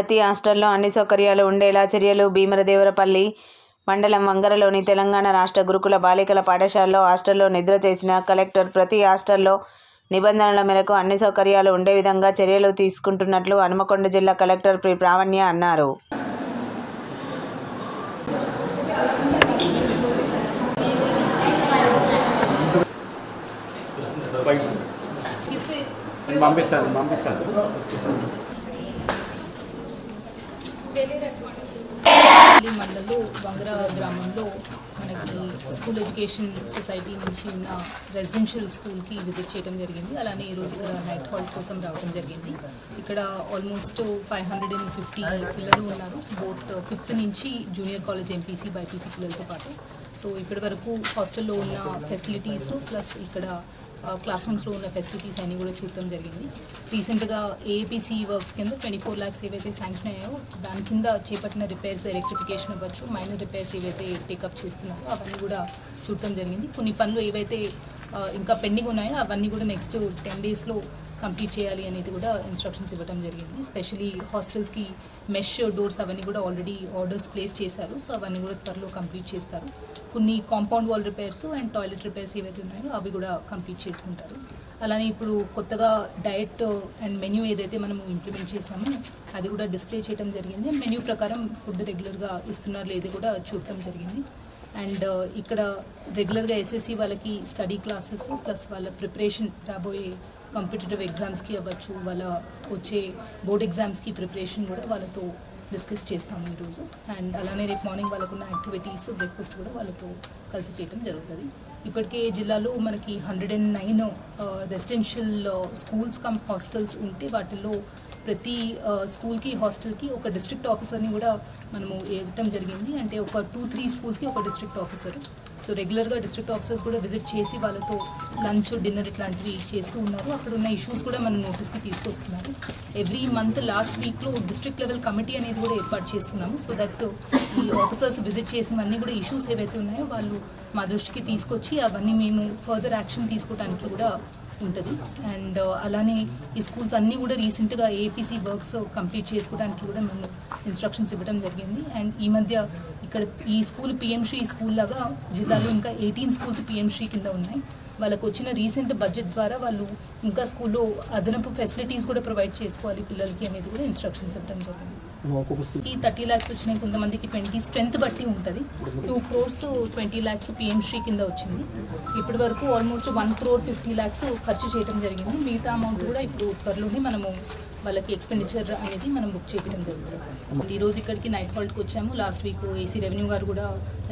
ప్రతి హాస్టల్లో అన్ని సౌకర్యాలు ఉండేలా చర్యలు భీమరదేవరపల్లి మండలం వంగరలోని తెలంగాణ రాష్ట్ర గురుకుల బాలికల పాఠశాలలో హాస్టల్లో నిద్ర చేసిన కలెక్టర్ ప్రతి హాస్టల్లో నిబంధనల మేరకు అన్ని సౌకర్యాలు ఉండే విధంగా చర్యలు తీసుకుంటున్నట్లు హనుమకొండ జిల్లా కలెక్టర్ పి. ప్రావణ్య అన్నారు. పంపిస్తాను పంపిస్తాను. మండలు మండలంలో గ్రామంలో మనకి స్కూల్ ఎడ్యుకేషన్ సొసైటీ నుంచి ఉన్న రెసిడెన్షియల్ స్కూల్కి విజిట్ చేయడం జరిగింది. అలానే ఈరోజు ఇక్కడ నైట్ హాల్ కోసం రావడం జరిగింది. ఇక్కడ almost five hundred and fifty పిల్లలు ఉన్నారు. బోత్ ఫిఫ్త్ నుంచి జూనియర్ కాలేజ్ ఎంపీసీ బైపీసీ పిల్లలతో పాటు. సో ఇప్పటి వరకు హాస్టల్లో ఉన్న ఫెసిలిటీస్ ప్లస్ ఇక్కడ క్లాస్ రూమ్స్లో ఉన్న ఫెసిలిటీస్ అన్నీ కూడా చూడటం జరిగింది. రీసెంట్గా ఏపీసీ వర్క్స్ కింద ట్వంటీ ఫోర్ ల్యాక్స్ ఏవైతే శాంక్షన్ అయ్యాయో దాని కింద చేపట్టిన రిపేర్స్ ఎలక్ట్రిఫికేషన్ అవ్వచ్చు మైనర్ రిపేర్స్ ఏవైతే టేకప్ చేస్తున్నారో అవన్నీ కూడా చూడటం జరిగింది. కొన్ని పనులు ఏవైతే ఇంకా పెండింగ్ ఉన్నాయి? అవన్నీ కూడా నెక్స్ట్ టెన్ డేస్లో కంప్లీట్ చేయాలి అనేది కూడా ఇన్స్ట్రక్షన్స్ ఇవ్వడం జరిగింది. స్పెషలీ హాస్టల్స్కి మెష్ డోర్స్ అవన్నీ కూడా ఆల్రెడీ ఆర్డర్స్ ప్లేస్ చేశారు. సో అవన్నీ కూడా త్వరలో కంప్లీట్ చేస్తారు. కొన్ని compound wall repairs and toilet repairs ఏవైతే ఉన్నాయో అవి కూడా కంప్లీట్ చేసుకుంటారు. అలానే ఇప్పుడు కొత్తగా డయట్ అండ్ మెన్యూ ఏదైతే మనము ఇంప్లిమెంట్ చేసామో అది కూడా డిస్ప్లే చేయడం జరిగింది. మెన్యూ ప్రకారం ఫుడ్ రెగ్యులర్గా ఇస్తున్నారు లేదు కూడా చూడటం జరిగింది. అండ్ ఇక్కడ రెగ్యులర్గా ఎస్ఎస్సి వాళ్ళకి స్టడీ క్లాసెస్ ప్లస్ వాళ్ళ ప్రిపరేషన్ రాబోయే కాంపిటేటివ్ ఎగ్జామ్స్కి అవ్వచ్చు వాళ్ళ వచ్చే బోర్డ్ ఎగ్జామ్స్కి ప్రిపరేషన్ కూడా వాళ్ళతో డిస్కస్ చేస్తాము ఈరోజు. అండ్ అలానే రేపు మార్నింగ్ వాళ్ళకున్న యాక్టివిటీస్ బ్రేక్ఫాస్ట్ కూడా వాళ్ళతో కలిసి చేయడం జరుగుతుంది. ఇప్పటికే జిల్లాలో మనకి hundred and nine residential schools cum hostels ఉంటే వాటిల్లో ప్రతి స్కూల్కి హాస్టల్కి ఒక డిస్ట్రిక్ట్ ఆఫీసర్ని కూడా మనము వేయటం జరిగింది. అంటే ఒక టూ త్రీ స్కూల్స్కి ఒక డిస్ట్రిక్ట్ ఆఫీసర్. సో రెగ్యులర్గా డిస్ట్రిక్ట్ ఆఫీసర్స్ కూడా విజిట్ చేసి వాళ్ళతో లంచ్ డిన్నర్ ఇట్లాంటివి చేస్తూ ఉన్నారు. అక్కడ ఉన్న ఇష్యూస్ కూడా మనం నోటీస్కి తీసుకొస్తున్నారు. ఎవ్రీ మంత్ లాస్ట్ వీక్లో డిస్ట్రిక్ట్ లెవెల్ కమిటీ అనేది కూడా ఏర్పాటు చేసుకున్నాము. సో దట్ ఈ ఆఫీసర్స్ విజిట్ చేసినవన్నీ కూడా ఇష్యూస్ ఏవైతే ఉన్నాయో వాళ్ళు మా దృష్టికి తీసుకొచ్చి అవన్నీ మేము ఫర్దర్ యాక్షన్ తీసుకోవడానికి కూడా ఉంటుంది. అండ్ uh, అలానే ఈ స్కూల్స్ అన్నీ కూడా రీసెంట్గా ఏపీసీ వర్క్స్ కంప్లీట్ చేసుకోవడానికి కూడా మేము ఇన్స్ట్రక్షన్స్ ఇవ్వడం జరిగింది. అండ్ ఈ మధ్య ఇక్కడ ఈ స్కూల్ పిఎంశ్రీ స్కూల్ లాగా జిల్లాలో ఇంకా ఎయిటీన్ స్కూల్స్ పిఎంసీ కింద ఉన్నాయి. వాళ్ళకు వచ్చిన రీసెంట్ బడ్జెట్ ద్వారా వాళ్ళు ఇంకా స్కూల్లో అదనపు ఫెసిలిటీస్ కూడా ప్రొవైడ్ చేసుకోవాలి పిల్లలకి అనేది కూడా ఇన్స్ట్రక్షన్స్ ఇవ్వడం జరిగింది. ఈ థర్టీ ల్యాక్స్ వచ్చినాయి కొంతమందికి ట్వంటీ స్ట్రెంత్ బట్టి ఉంటుంది. Two crores twenty lakhs PM SHRI కింద వచ్చింది. ఇప్పటి వరకు almost one crore fifty lakhs ఖర్చు చేయడం జరిగింది. మిగతా అమౌంట్ కూడా ఇప్పుడు త్వరలోనే మనము వాళ్ళకి ఎక్స్పెండిచర్ అనేది మనం బుక్ చేయడం జరుగుతుంది. ఈ రోజు ఇక్కడికి నైట్ హాల్ట్కి వచ్చాము. లాస్ట్ వీక్ ఏసీ రెవెన్యూ గారు కూడా